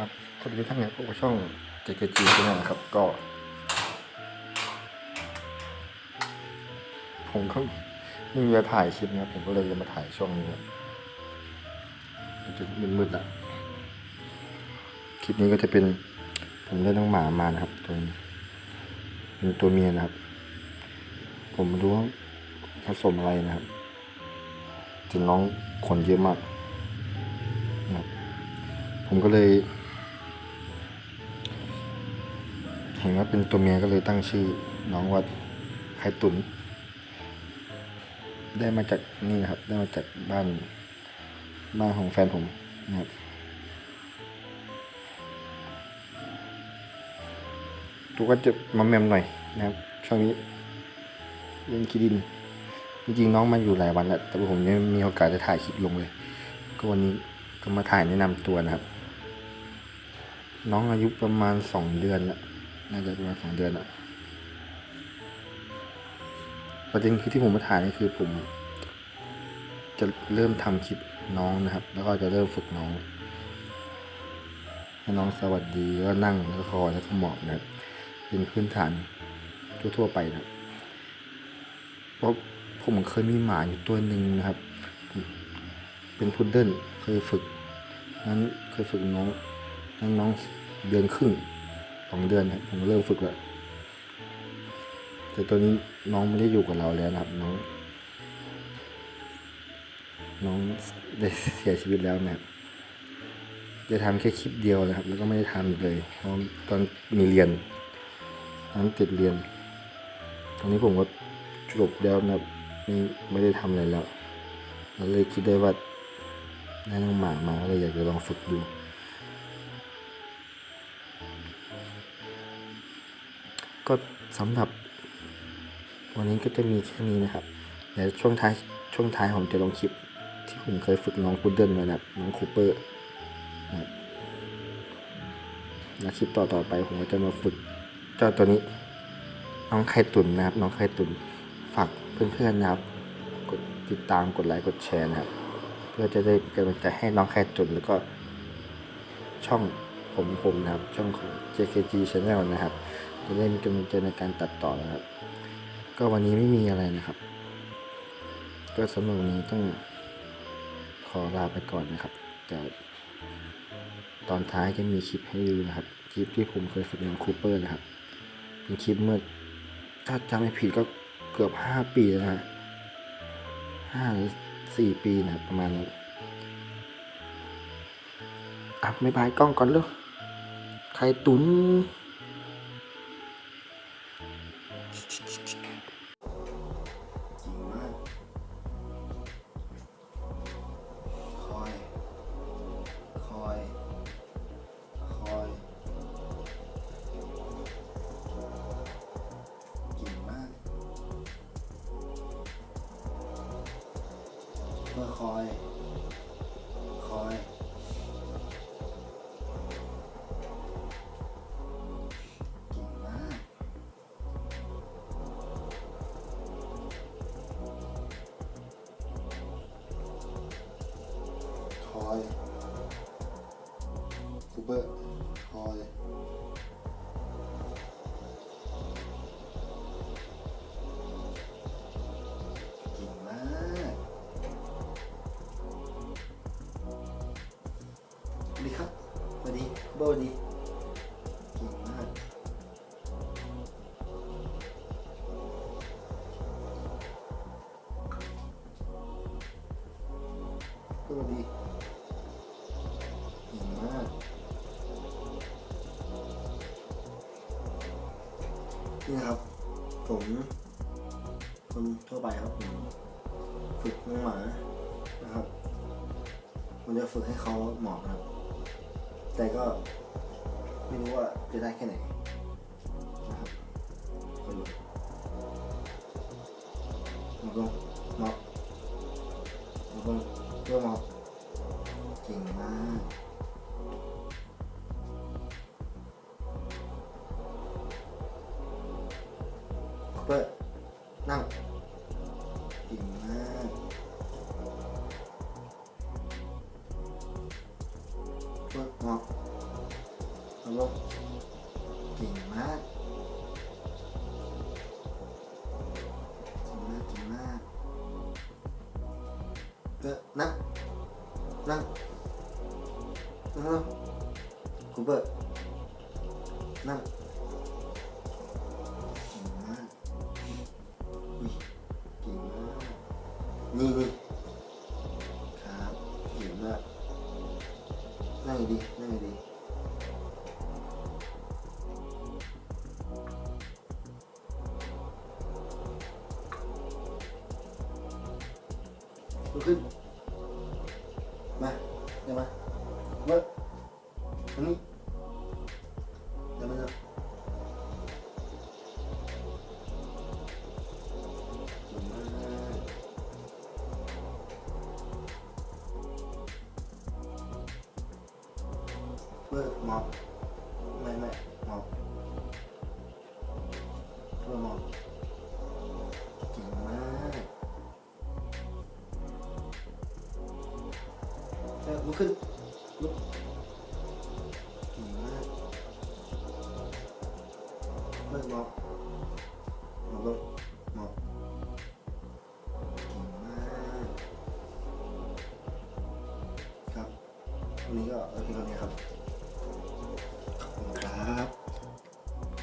ครับคนที่ทั้งเนี่ยพวกช่อง JKG ใช่ไหมครับ ก็ ผมก็ไม่มีเวลาถ่ายคลิปนะครับผมก็เลยจะมาถ่ายช่วงนี้ครับจะมืดๆละคลิปนี้ก็จะเป็น ผมได้น้องหมามานะครับ ตัวนี้เป็นตัวเมียนะครับ ผมไม่รู้ว่าผสมอะไรนะครับแต่น้องขนเยอะมากนะครับผมก็เลย เห็นว่าเป็นตัวเมียก็เลยตั้งชื่อ น้องว่าไข่ตุน ได้มาจากนี่นะครับ ได้มาจากบ้านบ้านของแฟนผมนะครับตัวก็จะมาแมมหน่อยนะครับช่วงนี้เล่นกีดิน จริงๆน้องมาอยู่หลายวันแล้ว แต่ผมยังม่มีโอกาสจะถ่ายคลิปลงเลย ก็วันนี้ก็มาถ่ายแนะนำตัวนะครับ น้องอายุประมาณสองเดือนและ น่าจะประมาณสองเดือนละประเด็นคือที่ผมมาถ่ายนี่คือผม จะเริ่มทำคลิปน้องนะครับ แล้วก็จะเริ่มฝึกน้องให้น้องสวัสดีก็นั่งแล้วก็คอยแล้วก็หมอบนะครับเป็นพื้นฐานทั่วๆไปนะเพราะผมเคยมีหมาอยู่ตัวหนึ่งนะครับ เป็นพุดเดิ้ลเคยฝึก นั้นเคยฝึกน้องนั้นน้องเดือนครึ่ง องเดือนผมเริ่มฝึกแล้วแต่ตัวนี้น้องไม่ได้อยู่กับเราแล้วนะครับ น้อง น้องได้เสียชีวิตแล้วเนะครับจะทำแค่คลิปเดียวนะครับ แล้วก็ไม่ได้ทำอีกเลยเพราะตอนมีเรียนตอนนั้นติดเรียน ตอนนี้ผมก็จบแล้วนะครับไม่ไม่ได้ทำอะไรแล้วเราเลยคิดได้ว่าได้น้องหมามาก็เลยอยากจะลองฝึกดู ก็สำหรับ วันนี้ก็จะมีแค่นี้นะครับ เดี๋ยวช่วงท้ายช่วงท้ายผมจะลงคลิป ที่ผมเคยฝึกน้องพุดเดิ้ลไว้นะครับน้องคูเปอร์นะครับแล้วคลิปต่อต่อๆไปผมก็จะมาฝึกเจ้าตัวนี้ น้องไข่ตุนนะครับ น้องไข่ตุนฝากเพื่อนๆนะครับ กดติดตามกดไลค์กดแชร์นะครับ เพื่อจะได้เป็นกำลังใจให้น้องไข่ตุนแล้วก็ช่อง ผมผมนะครับช่องของ JKG Channel นะครับ จะได้มีกำลังใจในการตัดต่อนะครับ ก็วันนี้ไม่มีอะไรนะครับ ก็สำหรับวันนี้ต้องขอลาไปก่อนนะครับแต่ตอนท้ายจะมีคลิปให้ดูนะครับ คลิปที่ผมเคยฝึกน้องคูเปอร์นะครับ เป็นคลิปเมื่อถ้าจำไม่ผิดก็เกือบห้าปีแล้วนะฮะห้าหรือสี่ปีนะครับประมาณนั้นอะไม่บายกล้องก่อนเลยไข่ตุนคอย อยคูเปอร์คอยเก่งมากสวัสดีครับสวัสดีโบสวัสดีเก่งมากสวัสดี นี่ครับ ผมคนทั่วไปครับผมฝึกน้องหมานะครับผมจะฝึกให้เขาหมอบนะครับ แต่ก็ไม่รู้ว่าจะได้แค่ไหนนะครับไปดูหมอบลงหมอบหมอบลงเพื่อหมอบเก่งมาก เปิดนั่งเก่งมากเปิดหอบเอาลงเก่งมากเก่งมากเก่งมากเออนั่งนั่งนั่งลกูเบิร์ตนั่ง นี่นี่ครับเก่งมากนั่งดีๆนั่งดีๆลุกขึ้นมาเดี๋ยวมาเบิร์ตรงนี้ เบิร์มอบไม่ไม่มอบเบิร์มอบเก่งมากเออลุกขึ้นลุกเก่งมากเบิกหมอบมอบลงมอบเก่งมากครับวันนี้ก็โอเคเท่านี้ครับ